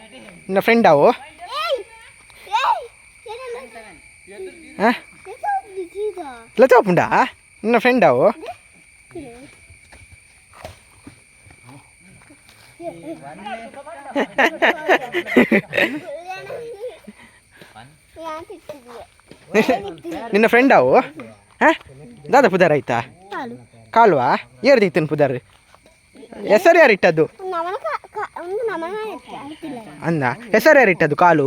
ನಿನ್ನ ಫ್ರೆಂಡ್ ಅವು ಹಾಂ? ಲಚಾಪುಂಡ ನಿನ್ನ ಫ್ರೆಂಡ್ ಅವು ನಿನ್ನ ಫ್ರೆಂಡ್ ಅವು ಹಾ? ದಾದಾ ಪುದಾರ್ ಆಯ್ತಾ? ಕಾಲ್ವಾ? ಏರ್ದು ಇತ್ತನ್ ಪುದಾರ್ ಹೆಸರು ಯಾರು ಇಟ್ಟದ್ದು ಅಂದ. ಹೆಸರು ಯಾರು ಇಟ್ಟದ್ದು? ಕಾಲು.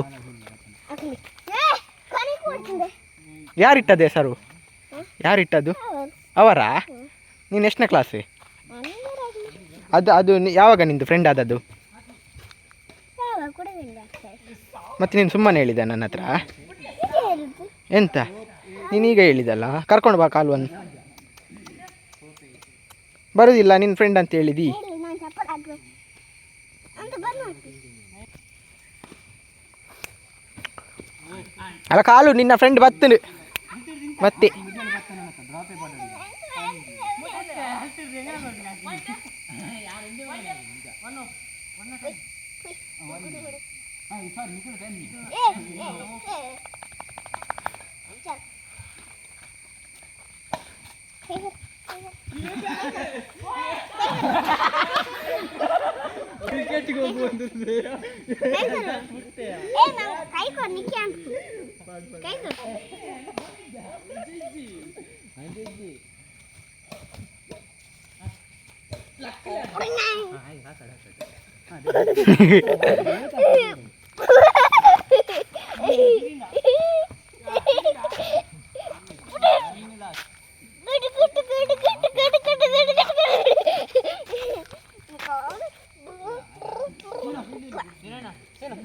ಯಾರಿಟ್ಟದ್ದು ಹೆಸರು? ಯಾರಿಟ್ಟದ್ದು ಅವರಾ? ನೀನು ಎಷ್ಟನೇ ಕ್ಲಾಸ್ ಅದು ಅದು ಯಾವಾಗ ನಿಂದು ಫ್ರೆಂಡ್ ಆದದ್ದು? ಮತ್ತೆ ನೀನು ಸುಮ್ಮನೆ ಹೇಳಿದ ನನ್ನ ಹತ್ರ? ಎಂತ? ನೀನೀಗ ಹೇಳಿದಲ್ಲ? ಕರ್ಕೊಂಡು ಬಾ ಕಾಲು ಒಂದು ಬರೋದಿಲ್ಲ ನಿನ್ನ ಫ್ರೆಂಡ್ ಅಂತ ಹೇಳಿದಿ. అలా కాలు నిన్న ఫ్రెండ్ బత్తులు బత్తి Yeah. ಏ ನಾವು ಕೈ ಕೊಡ್ ನಿಕ್ಕಿ ಅಂತ ಕೈ ಕೊಡ್ ಹಾಯ್ ಹಾಕಡ ಹಾಕಡ